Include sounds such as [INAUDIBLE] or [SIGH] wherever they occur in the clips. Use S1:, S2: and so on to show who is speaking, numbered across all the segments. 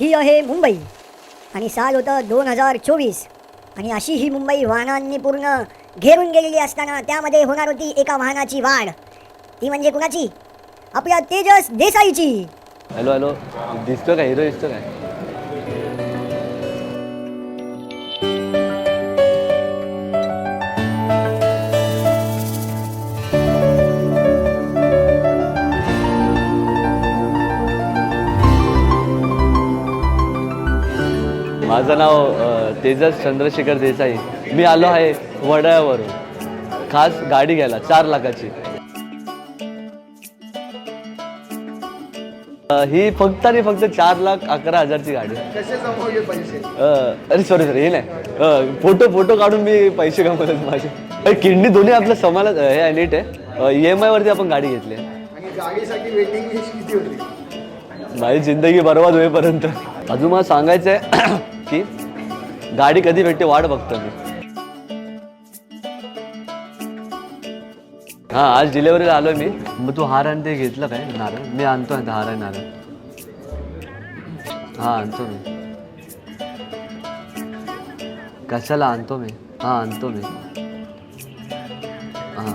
S1: ही आहे मुंबई. आणि साल होतं दोन हजार चोवीस. आणि अशी ही मुंबई वाहनांनी पूर्ण घेरून गेलेली असताना त्यामध्ये होणार होती एका वाहनाची वाढ. ती म्हणजे कुणाची? आपल्या तेजस देसाईची.
S2: Hello hello. दिसतो का? हिरो दिसतो काय माझं नाव तेजस चंद्रशेखर देसाई. मी आलो आहे वडाळ्यावरून. खास गाडी घ्यायला चार लाखाची. ही फक्त आणि फक्त चार लाख अकरा हजारची गाडी अरे सॉरी सॉरी हे नाही. फोटो फोटो काढून मी पैसे कमवले माझे. किडनी दोन्ही आपलं समाला हे आहे नीट आहे. ई एम आयवरती आपण गाडी घेतली माझी जिंदगी बर्बाद होईपर्यंत. अजून मला सांगायचं आहे की गाडी कधी भेटते वाट बघतो मी. हा आज डिलेवरीला आलोय मी. मग तू हार आणि ते घेतलं काय? नारळ? मी आणतो आता हार आणि नारळ. हा आणतो मी. कशाला आणतो मी? हा आणतो मी. हा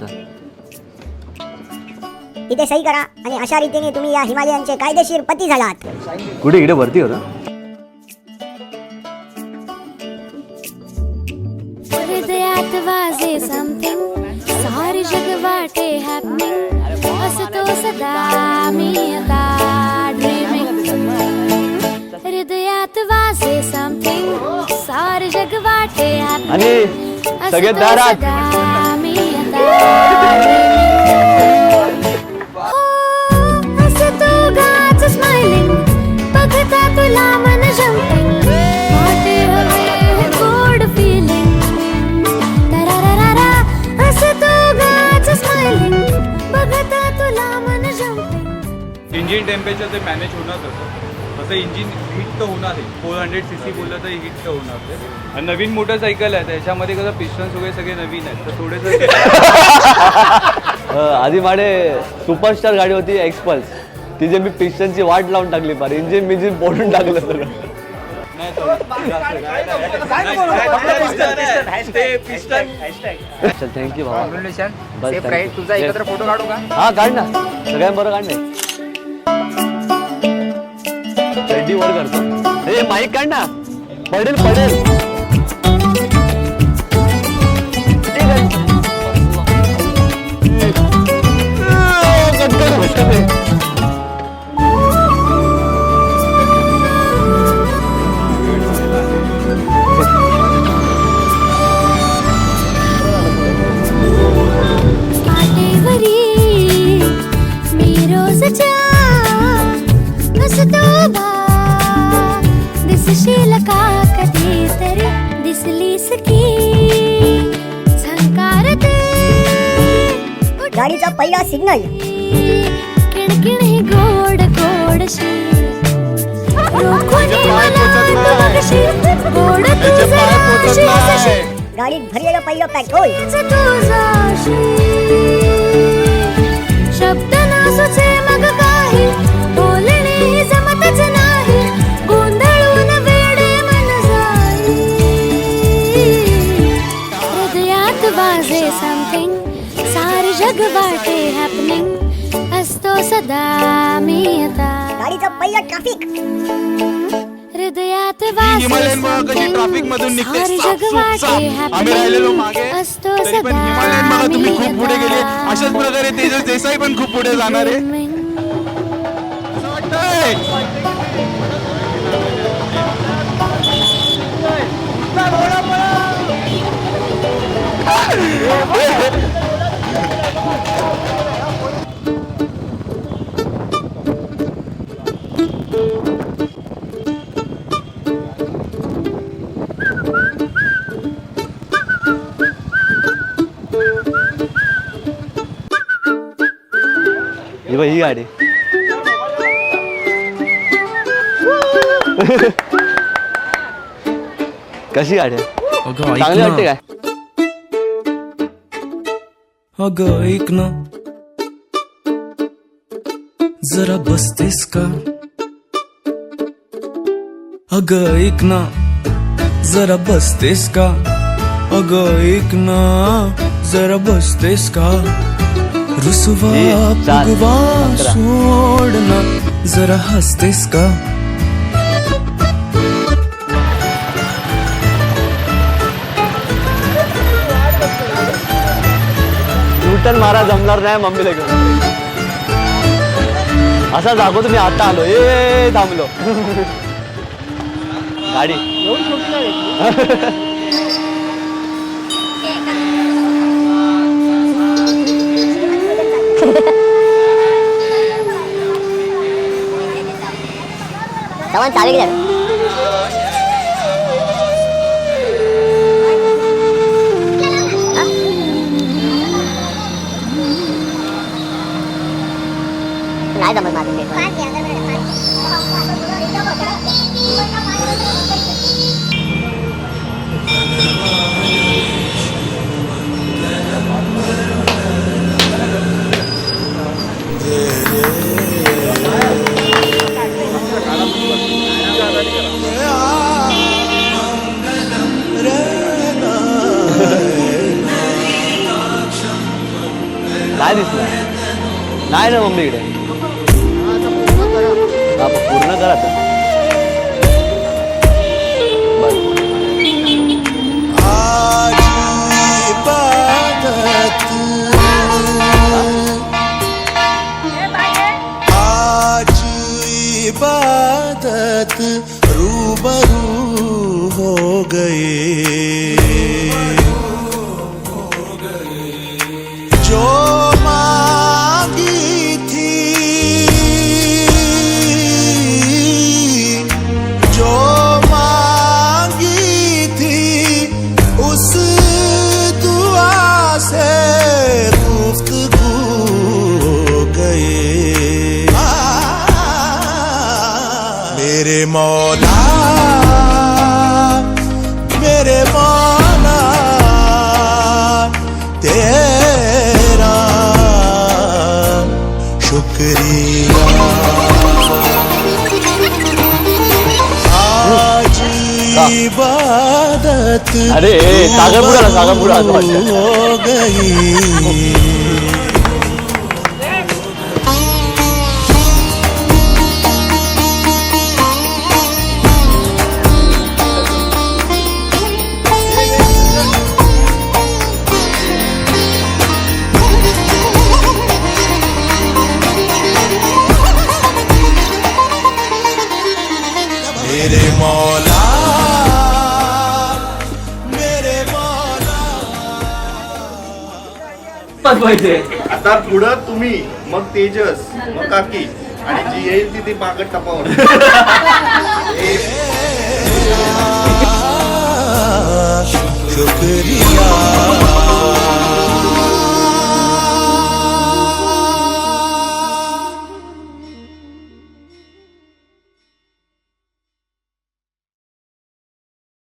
S2: चल.
S1: इथे सही करा आणि अशा रीतीने तुम्ही या हिमालयांचे कायदेशीर पती झालात.
S2: कुठे? इकडे वरती होता
S3: वाजे समथिंग सारी जग वाटे हॅपनिंग असतो सदा मी आता ड्रीमिंग हृदयात वाजे समथिंग सारे जग वाटे हॅपनिंग
S2: सगळे दारात.
S3: मी आता
S4: इंजिन टेम्परेचर ते मॅनेज होणार तसं. तसं इंजिन हीट तर होणार आहे. फोर हंड्रेड सी सी बोललं तर हीट तर होणार ते आणि नवीन मोटरसायकल आहे त्याच्यामध्ये कसं पिस्टन्स वगैरे सगळे नवीन आहेत. तर थोडेसे
S2: आधी माझे सुपरस्टार गाडी होती एक्सपल्स तिचे मी पिस्टनची वाट लावून टाकली पार इंजिन बिंजिन पोडून टाकलं सगळं. थँक्यू भावा
S5: कॉंग्रॅच्युलेशन
S2: बस,
S5: सेफ
S2: thank
S5: राईट
S2: you.
S5: तुझा
S2: Yes.
S5: एकत्र फोटो काढू का?
S2: हा काढ ना. सगळ्यांबरोबर काढ ना. चड्डी वर करतो. हे माईक काढ ना. पडेल पडेल. ठीक आहे.
S3: दिसशील का कधी तरी दिसलीस की?
S1: गाडीचा पहिला सिग्नल
S3: किणकिण ही गोड गोडशी। गोड
S1: गाडीत भरलेलं पहिलं पेट्रोल
S3: शब्द नासूचे मग
S1: गाडीचं पहिलं ट्रॅफिक
S3: हृदयात
S6: हिमालयन कशी मधून निघते, सूप. आम्ही राहिलेलो मागे.
S3: असतो
S6: तरी पण हिमालयन तुम्ही खूप पुढे गेले. अशाच प्रकारे तेजस देसाई पण खूप पुढे जाणार आहे.
S3: Dreaming.
S6: असं वाटतंय
S2: बघ, ही गाडी. [LAUGHS] कशी गाडी आहे?
S7: अगं ऐक
S2: चांगली वाटते
S7: ना
S2: काय?
S7: अगं ऐक ना. जरा बसतेस का? अगं ऐक ना. जरा बसतेस का? अगं ऐक ना. जरा बसतेस का? रुसवा
S2: अकरा.
S7: सोड ना जरा हसतेस का?
S2: युटर्न मारा जमणार नाही मम्मीला घेऊन असा जागो तुम्ही आता आलो. ए थांबलो. [LAUGHS] गाडी. [LAUGHS]
S6: एवढी छोटी नाही
S1: सामान चालेल की नाही जमत माझं
S2: नाही नाही ना मम्मी इकडे हा, पण पूर्ण करा आता. बरं.
S5: आज इबादत रूबरू हो गए मेरे मौला मेरे मौला तेरा शुक्रिया आज इबादत
S2: अरे, सागर बुडाला, सागर बुडाला असं वाटतं.
S5: हो गई मेरे मौला मेरे मौला।
S6: पाहिजे आता पुढं तुम्ही मग तेजस मग काकी आणि जी येईल ती ती पाकट टपावर [LAUGHS] शुक्रिया.